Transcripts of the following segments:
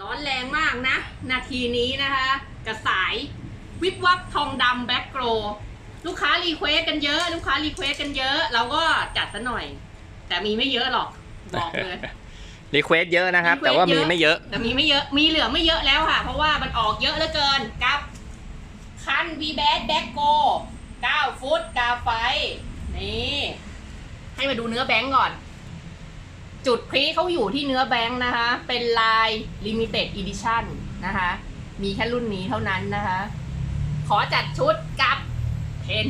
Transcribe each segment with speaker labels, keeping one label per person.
Speaker 1: ร้อนแรงมากนะ นาทีนี้นะคะ กระสายวิบวับทองดำแบ็กโกรลูกค้ารีเควสกันเยอะ ลูกค้ารีเควสกันเยอะ เราก็จัดซะหน่อย แต่มีไม่เยอะหรอก บอกเลย
Speaker 2: รีเควสเยอะนะครับ แต่ว่ามีไม่เยอะ
Speaker 1: แต่มีไม่เยอะมีเหลือไม่เยอะแล้วค่ะ เพราะว่ามันออกเยอะเหลือเกินกับคัน v b a d b a c k Go 9ฟุตกาไฟ นี่ ให้มาดูเนื้อแบงก์ก่อน จุดพรีเขาอยู่ที่เนื้อแบงค์นะคะ เป็นลาย Limited Edition นะคะ มีแค่รุ่นนี้เท่านั้นนะคะ ขอจัดชุดกับเพน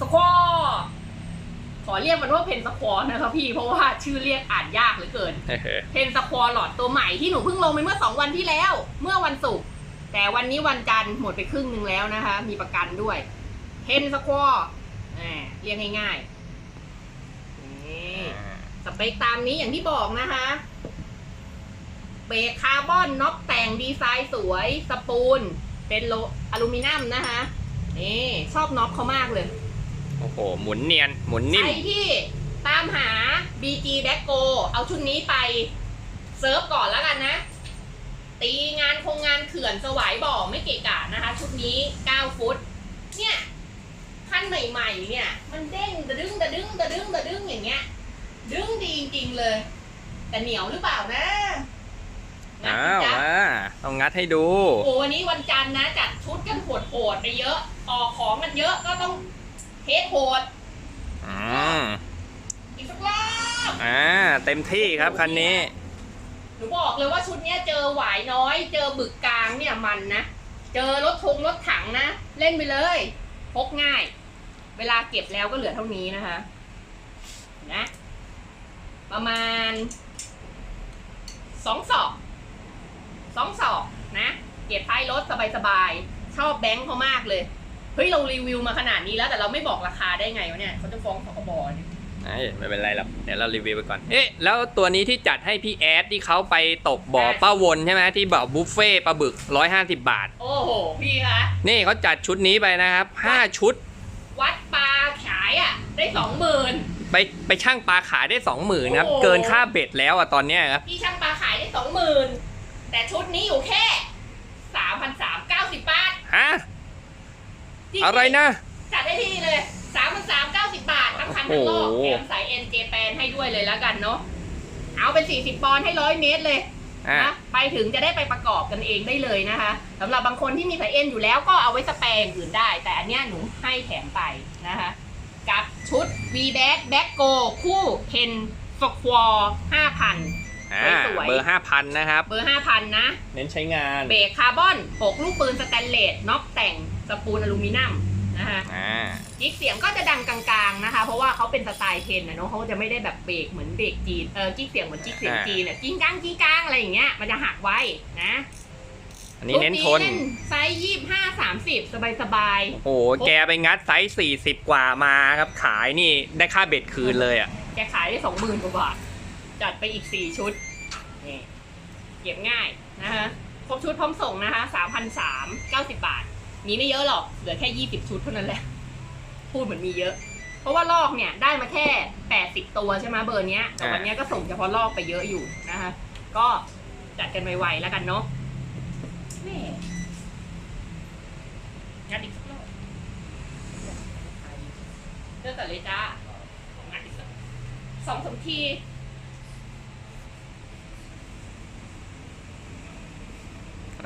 Speaker 1: สควอขอเรียกมันว่าเพนสควอนะคะพี่ เพราะว่าชื่อเรียกอ่านยากเหลือเกิน เพนสควอหลอดตัวใหม่ที่หนูเพิ่งลงไปเมื่อ2วันที่แล้ว เมื่อวันศุกร์แต่วันนี้วันจันทร์หมดไปครึ่งหนึ่งแล้วนะคะ มีประกันด้วย เพนสควอเรียกง่ายๆนี่ สเปคตามนี้อย่างที่บอกนะคะเบรกคาร์บอนน็อกแต่งดีไซน์สวย สปูลเป็นโลอลูมิเนียมนะคะนี่ชอบน็อกเขามากเลย
Speaker 2: โอ้โห หมุนเนียน หมุนนิ่ม
Speaker 1: ใครที่ตามหา BG b a c k Go เอาชุดนี้ไปเซิร์ฟก่อนแล้วกันนะ ตีงานโครงงานเขื่อนสวายบ่อไม่เกะกะนะคะ ชุดนี้ 9 ฟุต เนี่ยคันใหม่ๆเนี่ย มันเด้งตะดึงตะดึงตะดึงตะดึงอย่างเงี้ย ดึงดีจริงๆเลย แต่เหนียวหรือเปล่านะงัด
Speaker 2: อ้าว
Speaker 1: สิจ๊ะ
Speaker 2: มาต้องงัดให้ดู
Speaker 1: โอ้วันนี้วันจันทร์นะ จัดชุดกันโหดๆไปเยอะ ออกของกันเยอะก็ต้องเทสโหด
Speaker 2: อืม
Speaker 1: อีกสักรอบ
Speaker 2: อ่า เต็มที่ครับคันนี้
Speaker 1: หนูบอกเลยว่าชุดเนี้ยเจอหวายน้อย เจอบึกกลางเนี่ยมันนะ เจอรถทงรถถังนะ เล่นไปเลยพกง่าย เวลาเก็บแล้วก็เหลือเท่านี้นะคะ นะ ประมาณสองศอกสองศอกนะเก็บท้ายรถสบายๆ ชอบแบงค์เขามากเลย เฮ้ย เรารีวิวมาขนาดนี้แล้วแต่เราไม่บอกราคาได้ไงวะเนี่ยเขาจะฟ้องสคบเนี่ย
Speaker 2: เอ้ยไม่เป็นไรหรอกเดี๋ยวเรารีวิวไปก่อน เอ๊ะแล้วตัวนี้ที่จัดให้พี่แอดที่เขาไปตกบ่อป้าวนใช่ไหมที่บ่อบุฟเฟ่ปลาบึก 150 บาท
Speaker 1: โอ้โห พี่คะ
Speaker 2: นี่เขาจัดชุดนี้ไปนะครับ 5 ชุด
Speaker 1: วัดปลาขายอะ ได้สองหมื่น
Speaker 2: ไปไปช่างปลาขายได้20,000ครับ
Speaker 1: โอ้โห
Speaker 2: เกินค่าเบ็ดแล้วอะตอนเนี้ยครับ
Speaker 1: พี่ช่างปลาขายได้สองหมื่นแต่ชุดนี้อยู่แค่สามพันสามเก้าสิบบาท
Speaker 2: ฮะ
Speaker 1: จงๆ
Speaker 2: อะไรนะ
Speaker 1: จัดได้ที่เลยสามพันสามเก้าสิบบาททั้งคันทั้งโลก
Speaker 2: โอ้โห
Speaker 1: แถมสายเอ็นเจแปนให้ด้วยเลยแล้วกันเนาะเอาเป็นสี่สิบปอนด์ให้ร้อยเมตรเลย
Speaker 2: อะ
Speaker 1: นะไปถึงจะได้ไปประกอบกันเองได้เลยนะคะสำหรับบางคนที่มีสายเอ็นอยู่แล้วก็เอาไว้สแปรอย่างอื่นได้ แต่อันเนี้ยหนูให้แถมไปนะคะ กับชุด v b a c Back Go คู่เพนสควอห้าพัน
Speaker 2: อ่า
Speaker 1: สวยๆ
Speaker 2: เบอร์5,000นะครับ
Speaker 1: เบอร์ห้าพันนะ
Speaker 2: เน้นใช้งาน
Speaker 1: เบรกคาร์บอน6ลูกปืนสแตนเลสน็อกแต่งสปูลอลูมิเนียมนะคะ
Speaker 2: อ่า
Speaker 1: กิ๊กเสียงก็จะดังกลางๆนะคะ เพราะว่าเขาเป็นสไตล์เทนนะเนาะเขาจะไม่ได้แบบเบรกเหมือนเบรกจีนเออกิ๊กเสียงเหมือนกิ๊กเสียง
Speaker 2: อ่า
Speaker 1: จีนเนี่ยกิ้งก้างกิ้งก้างอะไรอย่างเงี้ยมันจะหักไว้นะ
Speaker 2: อันนี้เน้นทน
Speaker 1: รุ่ไซส์ยี่ห้าสามสิบสบายสบาย
Speaker 2: โอ้โห แกไปงัดไซส์40กว่ามาครับ ขายนี่ได้ค่าเบ็ดคืนเลยอะ
Speaker 1: ๆแกขายได้สองหมื่นกว่าบาท จัดไปอีกสี่ชุด นี่ เก็บง่ายนะคะครบชุดพร้อมส่งนะคะสามพันสามเก้าสิบบาท มีไม่เยอะหรอก เหลือแค่ยี่สิบชุดเท่านั้นแหละ พูดเหมือนมีเยอะ เพราะว่าลอกเนี่ยได้มาแค่แปดสิบตัวใช่ไหมเบอร์เนี้ย แต่วันเนี้ยก็ส่งเฉพาะลอกไปเยอะอยู่นะคะ ก็จัดกันไวๆแล้วกันเนาะ แม่งัดอีกสักรอบเลือกกันเลยจ้างัดอีกสักสองสามที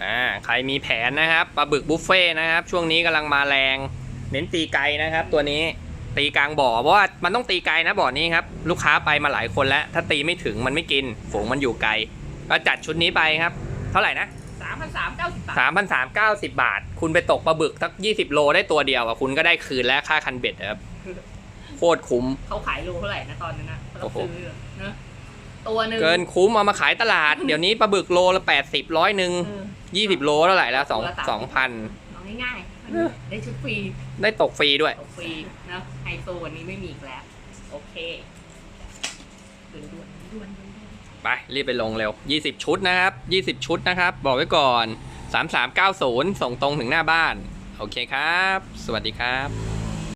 Speaker 2: อ่าใครมีแผนนะครับปลาบึกบุฟเฟ่นะครับ ช่วงนี้กำลังมาแรง เน้นตีไกลนะครับ ตัวนี้ตีกลางบ่อเพราะว่ามันต้องตีไกลนะบ่อนี้ครับ ลูกค้าไปมาหลายคนแล้ว ถ้าตีไม่ถึงมันไม่กิน ฝูงมันอยู่ไกล ก็จัดชุดนี้ไปครับ เท่าไหร่นะ
Speaker 1: พันสามเก้าสิบบาท
Speaker 2: สามพันสามเก้าสิบบาท คุณไปตกปลาบึกสักยี่สิบโลได้ตัวเดียวอะคุณก็ได้คืนแล้วค่าคันเบ็ดนะครับ โคตรคุ้ม
Speaker 1: เขาขายโลเท่าไหร่นะตอนนั้นนะเรา
Speaker 2: โอ้โห
Speaker 1: ซื้อนะตัวหนึ่ง
Speaker 2: เกินคุ้มเอามาขายตลาด เดี๋ยวนี้ปลาบึกโลละแปดสิบร้อยหนึ่ง
Speaker 1: เออ
Speaker 2: ยี่สิบโลเท่าไหร่แล้วสองสองพัน
Speaker 1: เอาง่าย
Speaker 2: เออ
Speaker 1: ๆได้ชุดฟรี
Speaker 2: ได้ตกฟรีด้วย
Speaker 1: ตกฟรีนะไฮโซวันนี้ไม่มีอีกแล้ว โอเคด่วนด่วนด่วนด่วนด่วน
Speaker 2: ไปรีบไปลงเร็ว 20 ชุดนะครับ 20 ชุดนะครับ บอกไว้ก่อน 3390 ส่งตรงถึงหน้าบ้าน โอเคครับ สวัสดีครับ